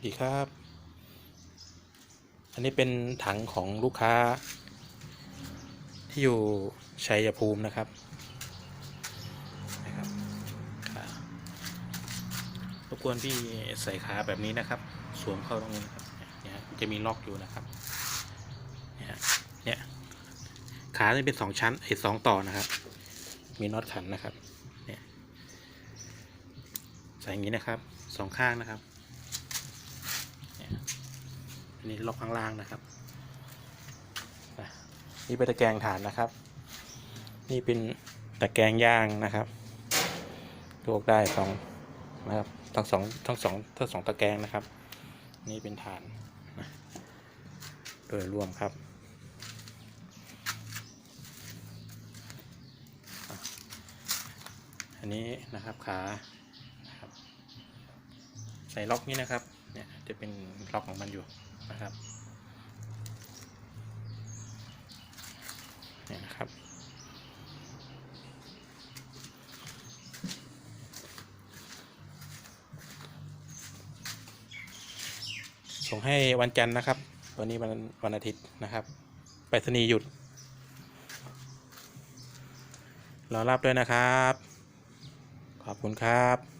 วัสดีครับ อันนี้เป็นถังของลูกค้า ที่อยู่ชัยภูมินะครับนะครับรบกวนพี่ใส่ขาแบบนี้นะครับ สวมเข้าตรงนี้นะครับเนี่ยจะมีล็อกอยู่นะครับเนี่ยเนี่ยขาจะเป็นสองชั้นไอ้สองต่อนะครับ มีน็อตขันนะครับเนี่ยใส่อย่างนี้นะครับสองข้างนะครับ นนี้ล็อกข้างล่างนะครับนี่เป็นตะแกรงฐานนะครับ นี่เป็นตะแกรงย่างนะครับโยกได้สองนะครับทั้งสองทั้งสองทั้งสองตะแกรงนะครับ นี่เป็นฐานนะโดยรวมครับอันนี้นะครับขาครับใส่ล็อกนี้นะครับ เนี่ยจะเป็นล็อกของมันอยู่นะครับเนี่ยนะครับส่งให้วันจันทร์นะครับวันนี้วันวันอาทิตย์นะครับ ไปรษณีย์หยุด รอรับด้วยนะครับ ขอบคุณครับ